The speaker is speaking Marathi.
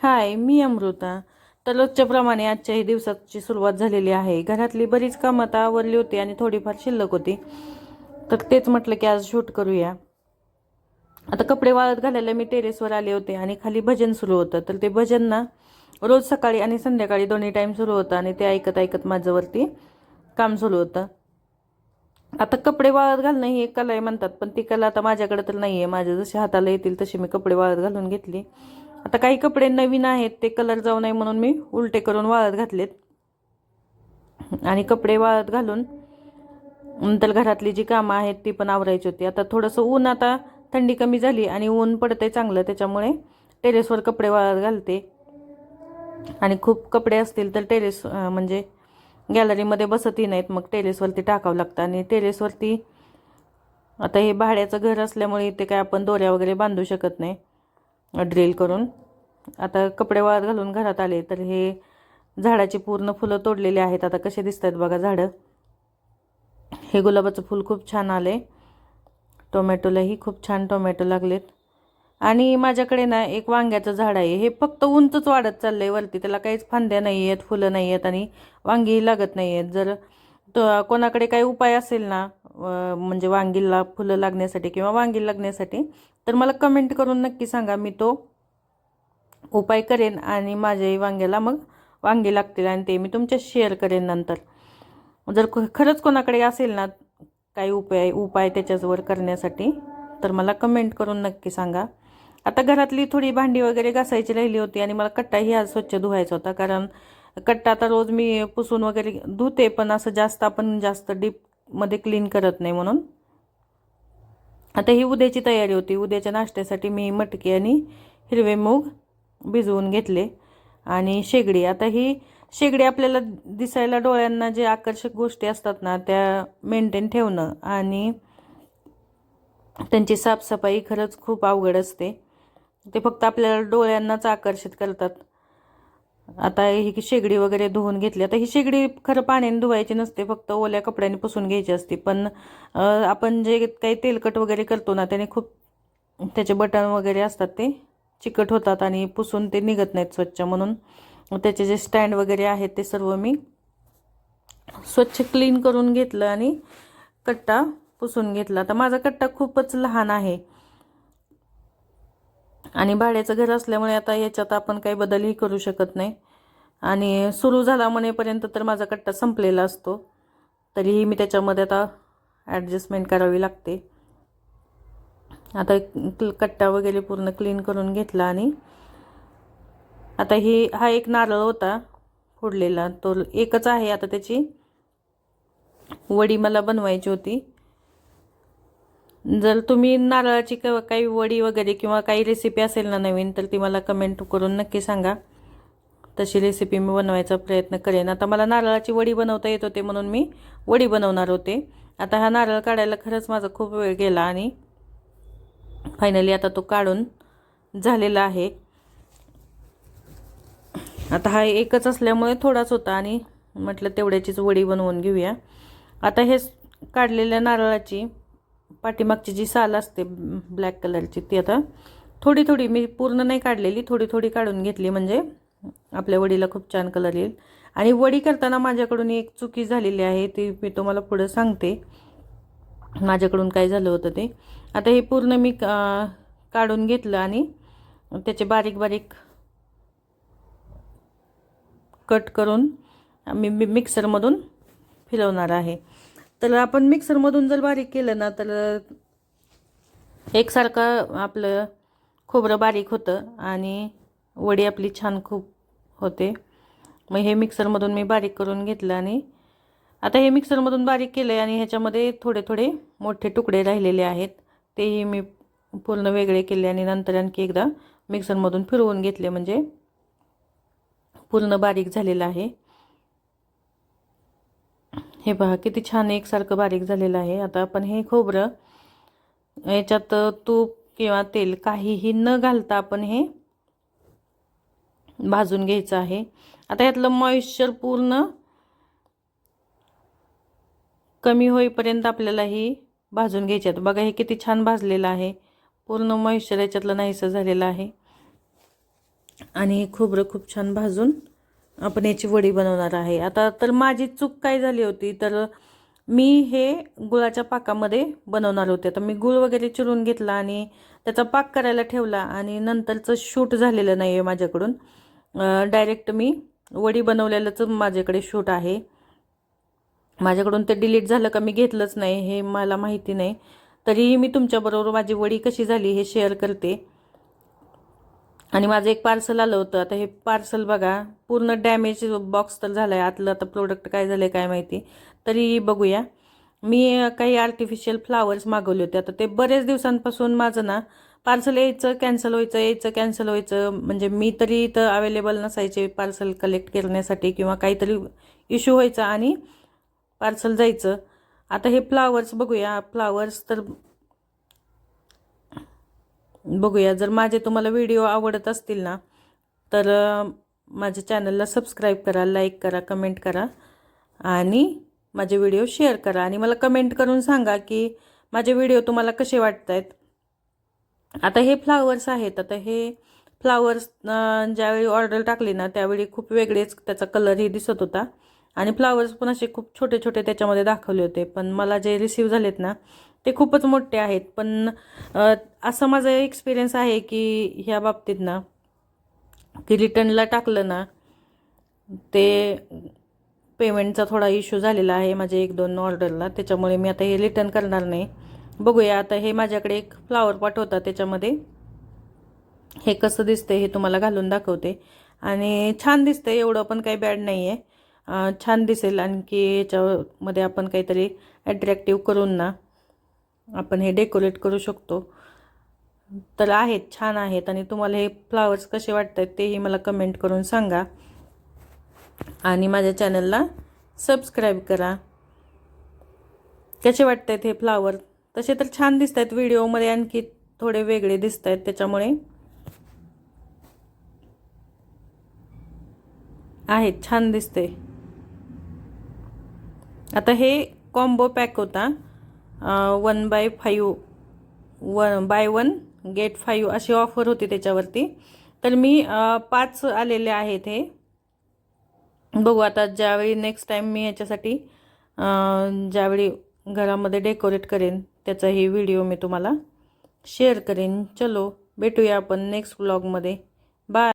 हाय मी अमृता. तर आजच्याही दिवसाची सुरुवात झालेली आहे. घरातली बरीच कामं आता आवरली होती आणि थोडीफार शिल्लक होती. तर तेच म्हटलं की आज शूट करूया. आता कपडे वाळत घालायला मी टेरेसवर आले होते आणि खाली भजन सुरू होतं. तर ते भजन ना रोज सकाळी आणि संध्याकाळी दोन्ही टाईम सुरू होतं आणि ते ऐकत ऐकत माझ्यावरती काम सुरू होतं. आता कपडे वाळत घालणं ही एक कला आहे म्हणतात पण ती कला आता माझ्याकडे तर नाही आहे माझ्या जसे हाताला येतील तसे मी कपडे वाळत घालून घेतली. आता काही कपडे नवीन आहेत ते कलर जाऊ नये म्हणून मी उलटे करून वाळत घातलेत. आणि कपडे वाळत घालून नंतर घरातली जी कामं आहेत ती पण आवरायची होती. आता थोडंसं ऊन आता थंडी कमी झाली आणि ऊन पडतंय चांगलं त्याच्यामुळे टेरेसवर कपडे वाळत घालते. आणि खूप कपडे असतील तर टेरेस म्हणजे गॅलरीमध्ये बसतही नाहीत मग टेरेसवरती टाकावं लागतं. आणि टेरेसवरती आता हे भाड्याचं घर असल्यामुळे इथे काय आपण दोऱ्या वगैरे बांधू शकत नाही. ड्रिल करून. आता कपडे वाळत घालून घरात आले तर हे झाडाची पूर्ण फुलं तोडलेली आहेत. आता कसे दिसत आहेत बघा झाडं. हे गुलाबाचं फूल खूप छान आले टोमॅटोलाही खूप छान टोमॅटो लागलेत. आणि माझ्याकडे ना एक वांग्याचं झाड आहे. हे फक्त उंचच वाढत चाललं आहे वरती. त्याला काहीच फांद्या नाही आहेत फुलं नाही आहेत आणि वांगीही लागत नाही आहेत जर तो कोणाकडे काही उपाय असेल ना म्हणजे वांगीला फुलं लागण्यासाठी किंवा वांगी लागण्यासाठी तर मला कमेंट करून नक्की सांगा. मी तो उपाय करेन आणि माझ्याही वांग्याला मग वांगी लागतील आणि ते मी तुमच्या शेअर करेन नंतर. जर ख- खरंच कोणाकडे असेल ना काही उपाय उपाय त्याच्यावर करण्यासाठी तर मला कमेंट करून नक्की सांगा. आता घरातली थोडी भांडी वगैरे घासायची राहिली होती आणि मला कट्टाही आज स्वच्छ धुवायचा होता. कारण कट्टा आता रोज मी पुसून वगैरे धुते पण असं जास्त आपण जास्त डीपमध्ये क्लीन करत नाही म्हणून. आता ही उद्याची तयारी होती. उद्याच्या नाश्त्यासाठी मी मटकी आणि हिरवे मूग भिजवून घेतले आणि शेगडी. आता ही शेगडी आपल्याला दिसायला डोळ्यांना जे आकर्षक गोष्टी असतात ना त्या मेंटेन ठेवणं आणि त्यांची साफसफाई खरंच खूप अवघड असते. ते फक्त आपल्याला डोळ्यांनाच आकर्षित करतात. आता ही शेगडी वगैरे धुवून घेतली आता ही शेगडी खरं पाण्याने धुवायची नसते फक्त ओल्या कपड्याने पुसून घ्यायची असते. पण आपण जे काही तेलकट वगैरे करतो ना त्याने खूप त्याचे बटन वगैरे असतात ते चिकट होतात आणि पुसून ते निघत नाहीत स्वच्छ म्हणून. त्याचे जे स्टँड वगैरे आहेत ते सर्व मी स्वच्छ क्लीन करून घेतलं आणि कट्टा पुसून घेतला. आता माझा कट्टा खूपच लहान आहे. आणि भाड्याचं घर असल्यामुळे आता याच्यात आपण काही बदलही करू शकत नाही. आणि सुरू झाला म्हणेपर्यंत तर माझा कट्टा संपलेला असतो. तरीही मी त्याच्यामध्ये आता ॲडजस्टमेंट करावी लागते. आता कट्टा वगैरे पूर्ण क्लीन करून घेतला आणि आता ही हा एक नारळ होता फोडलेला. तो एकच आहे. आता त्याची वडी मला बनवायची होती. जर तुम्ही नारळाची क- काही वडी वगैरे किंवा काही रेसिपी असेल ना नवीन तर ती मला कमेंट करून नक्की सांगा. तशी रेसिपी मी बनवायचा प्रयत्न करेन. आता मला नारळाची वडी बनवता येत होते म्हणून मी वडी बनवणार होते. आता हा नारळ काढायला खरंच माझा खूप वेळ गेला आणि फायनली आता तो काढून झालेला आहे. आता हा एकच असल्यामुळे थोडाच होता आणि म्हटलं तेवढ्याचीच वडी बनवून घेऊया. आता हे काढलेल्या नारळाची पाठीमागची जी साल असते ब्लॅक कलरची ती आता थोडी थोडी मी पूर्ण नाही काढलेली थोडी थोडी काढून घेतली म्हणजे आपल्या वडीला खूप छान कलर येईल. आणि वडी करताना माझ्याकडून एक चुकी झालेली आहे ती मी तुम्हाला पुढं सांगते. माझ्याकडून काय झालं होतं ते. आता हे पूर्ण मी काढून घेतलं आणि त्याचे बारीक बारीक कट करून मी मी मिक्सरमधून फिरवणार आहे. तर आपण मिक्सरमधून जर बारीक केलं ना तर एकसारखं आपलं खोबरं बारीक होतं आणि वडी आपली छान खूप होते. मग हे मिक्सरमधून मी बारीक करून घेतलं आणि आता हे मिक्सरमधून बारीक केलं आहे आणि ह्याच्यामध्ये थोडे थोडे मोठे तुकडे राहिलेले आहेत. तेही मी पूर्ण वेगळे केले आणि नंतर आणखी एकदा मिक्सरमधून फिरवून घेतले. म्हणजे पूर्ण बारीक झालेलं आहे. हे पहा किती छान एकसारखं बारीक झालेलं आहे. आता आपण हे खोबरं याच्यात तूप किंवा तेल काहीही न घालता आपण हे भाजून घ्यायचं आहे. आता यातलं मॉइश्चर पूर्ण कमी होईपर्यंत आपल्याला ही भाजून घ्यायची आहेत बघा हे किती छान भाजलेलं आहे. पूर्ण मॉइश्चर याच्यातलं नाहीसं झालेलं आहे. आणि हे खोबरं खूप छान भाजून आपण याची वडी बनवणार आहे. आता तर माझी चूक काय झाली होती तर मी हे गुळाच्या पाकामध्ये बनवणार होते. आता मी गुळ वगैरे चिरून घेतला आणि त्याचा पाक करायला ठेवला आणि नंतरचं शूट झालेलं नाही आहे माझ्याकडून डायरेक्ट मी वडी बनवलेलंच माझ्याकडे शूट आहे. माझ्याकडून ते डिलीट झालं का मी घेतलंच नाही हे मला माहिती नाही. तरीही मी तुमच्याबरोबर माझी वडी कशी झाली हे शेअर करते. आणि माझं एक पार्सल आलं होतं. आता हे पार्सल बघा पूर्ण डॅमेज बॉक्स तर झालं आहे आतलं आता प्रोडक्ट काय झालं आहे काय माहिती. तरी बघूया. मी काही आर्टिफिशियल फ्लावर्स मागवले होते. आता ते बरेच दिवसांपासून माझं ना पार्सल यायचं कॅन्सल व्हायचं यायचं कॅन्सल व्हायचं. म्हणजे मी तरी इथं अवेलेबल नसायचे पार्सल कलेक्ट करण्यासाठी किंवा काहीतरी इश्यू व्हायचा आणि पार्सल जायचं. आता हे फ्लावर्स बघूया. फ्लावर्स तर बघूया जर माझे तुम्हाला व्हिडिओ आवडत असतील ना तर माझ्या चॅनलला सबस्क्राईब करा लाईक करा कमेंट करा आणि माझे व्हिडिओ शेअर करा. आणि मला कमेंट करून सांगा की माझे व्हिडिओ तुम्हाला कसे वाटत आहेत आता हे फ्लावर्स आहेत आता हे फ्लावर्स ज्यावेळी ऑर्डर टाकली ना त्यावेळी खूप वेगळेच त्याचा कलरही दिसत होता. आणि फ्लावर्स पण असे खूप छोटे छोटे त्याच्यामध्ये दाखवले होते. पण मला जे रिसीव झालेत ना ते खूपच मोठे आहेत. पण असं माझा एक्सपिरियन्स आहे की ह्या बाबतीत ना की रिटर्नला टाकलं ना ते पेमेंटचा थोडा इश्यू झालेला आहे माझ्या एक दोन ऑर्डरला त्याच्यामुळे मी आता हे रिटर्न करणार नाही. बघूया आता हे माझ्याकडे एक फ्लावर पॉट होता त्याच्यामध्ये. हे कसं दिसतंय हे तुम्हाला घालून दाखवते. आणि छान दिसतंय एवढं पण काही बॅड नाही आहे छान दिसेल. आणखी याच्यामध्ये आपण काहीतरी ॲट्रॅक्टिव्ह करून ना आपण हे डेकोरेट करू शकतो. तर आहेत छान आहेत. आणि तुम्हाला हे फ्लावर्स कसे वाटत आहेत तेही मला कमेंट करून सांगा. आणि माझ्या चॅनलला सबस्क्राईब करा. कसे वाटत आहेत हे फ्लावर तसे तर छान दिसत आहेत व्हिडिओमध्ये आणखी थोडे वेगळे दिसत आहेत त्याच्यामुळे. आहेत छान दिसते. आता हे कॉम्बो पॅक होता. One buy five one buy one get five अशी ऑफर होती त्याच्यावरती. तर मी पाच आलेले आहेत हे. बघू आता ज्यावेळी नेक्स्ट टाईम मी याच्यासाठी ज्यावेळी घरामध्ये डेकोरेट करेन त्याचाही व्हिडिओ मी तुम्हाला शेअर करेन. चलो भेटूया आपण नेक्स्ट ब्लॉगमध्ये